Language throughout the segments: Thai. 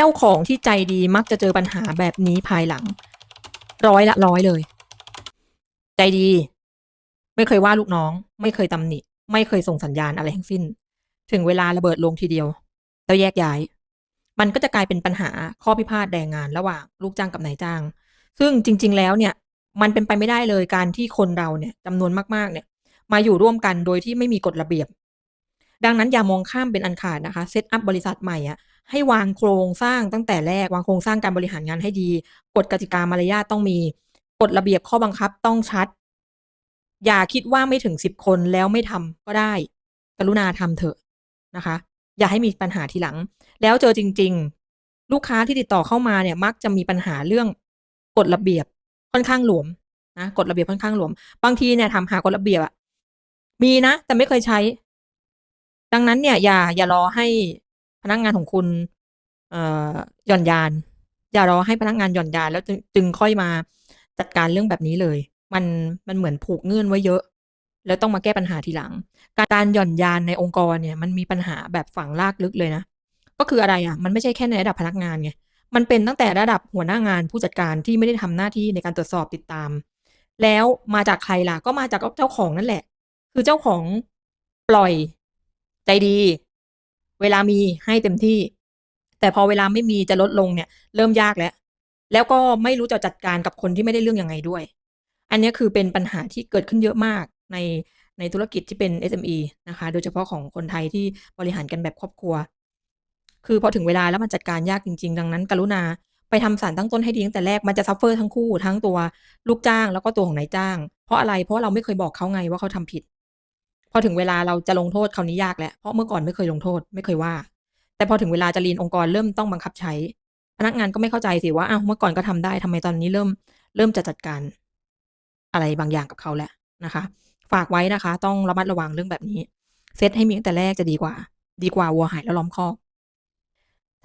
เจ้าของที่ใจดีมักจะเจอปัญหาแบบนี้ภายหลัง ร้อยละร้อยเลย ใจดี ไม่เคยว่าลูกน้อง ไม่เคยตำหนิ ไม่เคยส่งสัญญาณอะไรทั้งสิ้น ถึงเวลาระเบิดลงทีเดียว แล้วแยกย้าย มันก็จะกลายเป็นปัญหาข้อพิพาทแรงงานระหว่างลูกจ้างกับนายจ้าง ซึ่งจริง ๆ แล้วเนี่ย มันเป็นไปไม่ได้เลยการที่คนเราเนี่ยจำนวนมากๆเนี่ย มาอยู่ร่วมกันโดยที่ไม่มีกฎระเบียบดังนั้นอย่ามองข้ามเป็นอันขาดนะคะ เซตอัพบริษัทใหม่อะ ให้วางโครงสร้างตั้งแต่แรกวางโครงสร้างการบริหารงานให้ดีกฎกติกามารยาทต้องมีกฎระเบียบข้อบังคับต้องชัด อย่าคิดว่าไม่ถึงสิบคนแล้วไม่ทำก็ได้ กรุณาทำเถอะนะคะ อย่าให้มีปัญหาทีหลัง แล้วเจอจริง ๆ ลูกค้าที่ติดต่อเข้ามาเนี่ย มักจะมีปัญหาเรื่องกฎระเบียบค่อนข้างหลวมนะกฎระเบียบค่อนข้างหลวม บางทีเนี่ยทำหากฎระเบียบอะมีนะ แต่ไม่เคยใช้ ดังนั้นเนี่ย อย่าอย่ารอให้ พนักงานของคุณเอ่อหย่อนยาน อย่ารอให้พนักงานหย่อนยานแล้วจึงจึงค่อยมาจัดการเรื่องแบบนี้เลย มันมันเหมือนผูกเงื่อนไว้เยอะ แล้วต้องมาแก้ปัญหาทีหลัง การหย่อนยานในองค์กรเนี่ย มันมีปัญหาแบบฝังลากลึกเลยนะก็คืออะไรอะมันไม่ใช่แค่ในระดับพนักงานไงมันเป็นตั้งแต่ระดับหัวหน้างานผู้จัดการที่ไม่ได้ทำหน้าที่ในการตรวจสอบติดตาม แล้วมาจากใครล่ะก็มาจากเจ้าของนั่นแหละ คือเจ้าของปล่อยใจดี เวลามีให้เต็มที่ แต่พอเวลาไม่มีจะลดลงเนี่ย เริ่มยากแล้ว แล้วก็ไม่รู้จะจัดการกับคนที่ไม่ได้เรื่องยังไงด้วย อันนี้คือเป็นปัญหาที่เกิดขึ้นเยอะมากในในธุรกิจที่เป็น SME นะคะ โดยเฉพาะของคนไทยที่บริหารกันแบบครอบครัว คือพอถึงเวลาแล้วมันจัดการยากจริง ๆ ดังนั้น กรุณาไปทำสารตั้งต้นให้ดีตั้งแต่แรกมันจะซัฟเฟอร์ทั้งคู่ทั้งตัวลูกจ้างแล้วก็ตัวของนายจ้าง เพราะอะไรเพราะเราไม่เคยบอกเขาไงว่าเขาทำผิด พอถึงเวลาเราจะลงโทษคราวนี้ยากแล้วเพราะเมื่อก่อนไม่เคยลงโทษไม่เคยว่า แต่พอถึงเวลาจะรีนองค์กรเริ่มต้องบังคับใช้ พนักงานก็ไม่เข้าใจสิว่าอ้าวเมื่อก่อนก็ทำได้ทำไมตอนนี้เริ่มเริ่มจะจัดการ อะไรบางอย่างกับเขาแล้วนะคะ ฝากไว้นะคะ ต้องระมัดระวังเรื่องแบบนี้เซตให้มีตั้งแต่แรกจะดีกว่า ดีกว่าวัวหายแล้วล้อมคอก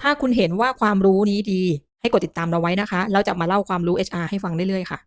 ถ้าคุณเห็นว่าความรู้นี้ดี ให้กดติดตามเราไว้นะคะแล้วจะมาเล่าความรู้ HR ให้ฟังเรื่อยๆค่ะ